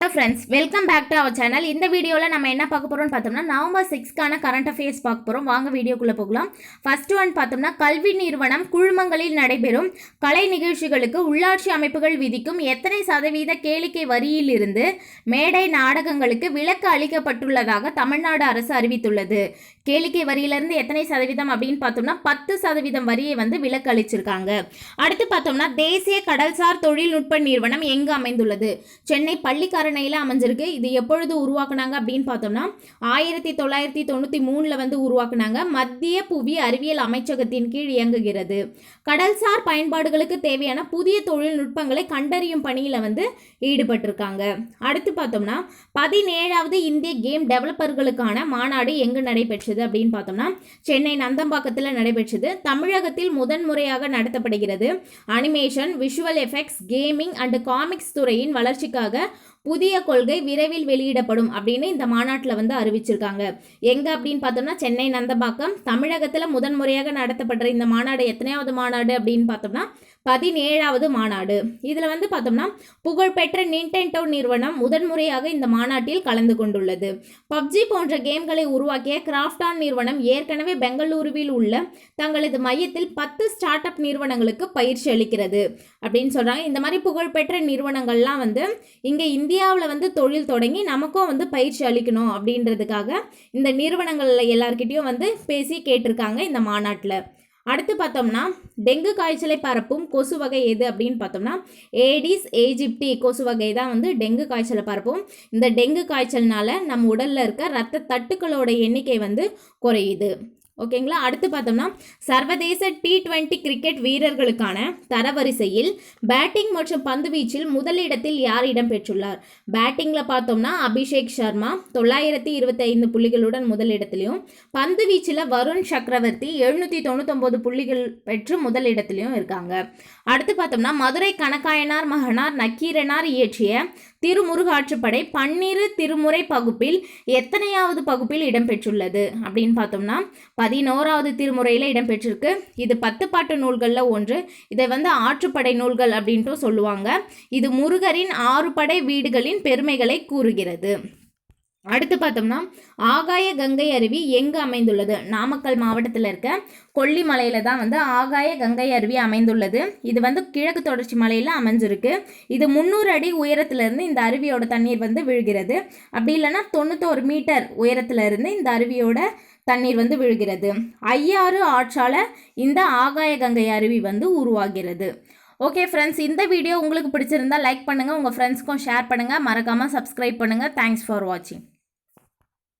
Hello friends welcome back to our channel இந்த வீடியோவில் நம்ம என்ன பார்க்க போகிறோம்னு பார்த்தோம்னா நவம்பர் சிக்ஸ்க்கான கரண்ட் அஃபேர்ஸ் பார்க்க போகிறோம் வாங்க வீடியோக்குள்ளே போகலாம். ஃபர்ஸ்ட் ஒன் பார்த்தோம்னா கல்வி நிறுவனம் குழுமங்களில் நடைபெறும் கலை நிகழ்ச்சிகளுக்கு உள்ளாட்சி அமைப்புகள் விதிக்கும் எத்தனை சதவீத கேளிக்கை வரியிலிருந்து மேடை நாடகங்களுக்கு விலக்கு அளிக்கப்பட்டுள்ளதாக தமிழ்நாடு அரசு அறிவித்துள்ளது. கேளிக்கை வரியிலிருந்து எத்தனை சதவீதம் அப்படின்னு பார்த்தோம்னா பத்து சதவீதம் வரியை வந்து விலக்கு அளிச்சிருக்காங்க. அடுத்து பார்த்தோம்னா தேசிய கடல்சார் தொழில்நுட்ப நிறுவனம் எங்கு அமைந்துள்ளது? சென்னை விசாரணையில் அமைஞ்சிருக்கு. இது எப்பொழுது உருவாக்குனாங்க அப்படின்னு பார்த்தோம்னா ஆயிரத்தி தொள்ளாயிரத்தி தொண்ணூற்றி மூணில் வந்து உருவாக்குனாங்க. மத்திய புவி அறிவியல் அமைச்சகத்தின் கீழ் இயங்குகிறது. கடல்சார் பயன்பாடுகளுக்கு தேவையான புதிய தொழில்நுட்பங்களை கண்டறியும் பணியில் வந்து ஈடுபட்டிருக்காங்க. அடுத்து பார்த்தோம்னா பதினேழாவது இந்திய கேம் டெவலப்பர்களுக்கான மாநாடு எங்கு நடைபெற்றது அப்படின்னு பார்த்தோம்னா சென்னை நந்தம்பாக்கத்தில் நடைபெற்றது. தமிழகத்தில் முதன்முறையாக நடத்தப்படுகிறது. Animation visual effects gaming and comics துறையின் வளர்ச்சிக்காக புதிய கொள்கை விரைவில் வெளியிடப்படும் அப்படின்னு இந்த மாநாட்டில் வந்து அறிவிச்சிருக்காங்க. எங்கே அப்படின்னு பார்த்தோம்னா சென்னை நந்தம்பாக்கம் தமிழகத்தில் முதன்முறையாக நடத்தப்படுற இந்த மாநாடு எத்தனையாவது மாநாடு அப்படின்னு பார்த்தோம்னா பதினேழாவது மாநாடு. இதில் வந்து பார்த்தோம்னா புகழ்பெற்ற நின்டென்டோ நிறுவனம் முதன்முறையாக இந்த மாநாட்டில் கலந்து கொண்டுள்ளது. பப்ஜி போன்ற கேம்களை உருவாக்கிய கிராஃப்டான் நிறுவனம் ஏற்கனவே பெங்களூருவில் உள்ள தங்களது மையத்தில் பத்து ஸ்டார்ட் அப் நிறுவனங்களுக்கு பயிற்சி அளிக்கிறது. அப்படின்னு சொல்கிறாங்க இந்த மாதிரி புகழ்பெற்ற நிறுவனங்கள்லாம் வந்து இங்கே இந்த இந்தியாவில் வந்து தொழில் தொடங்கி நமக்கும் வந்து பயிற்சி அளிக்கணும் அப்படின்றதுக்காக இந்த நிறுவனங்களில் எல்லார்கிட்டேயும் வந்து பேசி கேட்டிருக்காங்க இந்த மாநாட்டில். அடுத்து பார்த்தோம்னா டெங்கு காய்ச்சலை பரப்பும் கொசு வகை எது அப்படின்னு பார்த்தோம்னா ஏடிஸ் ஏஜிப்டி கொசு வகை தான் வந்து டெங்கு காய்ச்சலை பரப்பும். இந்த டெங்கு காய்ச்சல்னால நம்ம உடலில் இருக்க ரத்த தட்டுக்களோட எண்ணிக்கை வந்து குறையுது. ஓகேங்களா? அடுத்து பார்த்தோம்னா சர்வதேச டி டுவெண்ட்டி கிரிக்கெட் வீரர்களுக்கான தரவரிசையில் பேட்டிங் மற்றும் பந்துவீச்சில் முதலிடத்தில் யார் இடம் பெற்றுள்ளார்? பேட்டிங்கில் பார்த்தோம்னா அபிஷேக் சர்மா தொள்ளாயிரத்தி இருபத்தைந்து புள்ளிகளுடன் முதலிடத்திலையும் பந்து வீச்சில் வருண் சக்கரவர்த்தி எழுநூற்றி தொண்ணூத்தொம்பது புள்ளிகள் பெற்று முதலிடத்திலையும் இருக்காங்க. அடுத்து பார்த்தோம்னா மதுரை கணக்காயனார் மகனார் நக்கீரனார் இயற்றிய திருமுருகாற்றுப்படை பன்னிரு திருமுறை பகுப்பில் எத்தனையாவது பகுப்பில் இடம்பெற்றுள்ளது அப்படின்னு பார்த்தோம்னா பதினோராவது திருமுறையில் இடம்பெற்றிருக்கு. இது பத்து பாட்டு நூல்களில் ஒன்று. இதை வந்து ஆற்றுப்படை நூல்கள் அப்படின்ட்டு சொல்லுவாங்க. இது முருகரின் ஆறு படை வீடுகளின் பெருமைகளை கூறுகிறது. அடுத்து பார்த்தோம்னா ஆகாய கங்கை அருவி எங்கு அமைந்துள்ளது? நாமக்கல் மாவட்டத்தில் இருக்க கொல்லிமலையில் தான் வந்து ஆகாய கங்கை அருவி அமைந்துள்ளது. இது வந்து கிழக்கு தொடர்ச்சி மலையில் அமைஞ்சிருக்கு. இது முந்நூறு அடி உயரத்திலிருந்து இந்த அருவியோட தண்ணீர் வந்து விழுகிறது. அப்படி இல்லைன்னா தொண்ணூத்தோரு மீட்டர் உயரத்திலிருந்து இந்த அருவியோட தண்ணீர் வந்து விழுகிறது. ஐயாறு ஆற்றால இந்த ஆகாய கங்கை அருவி வந்து உருவாகிறது. ஓகே ஃப்ரெண்ட்ஸ் இந்த வீடியோ உங்களுக்கு பிடிச்சிருந்தா லைக் பண்ணுங்கள் உங்கள் ஃப்ரெண்ட்ஸ்க்கும் ஷேர் பண்ணுங்கள் மறக்காமல் சப்ஸ்கிரைப் பண்ணுங்கள் தேங்க்ஸ் ஃபார் வாட்சிங்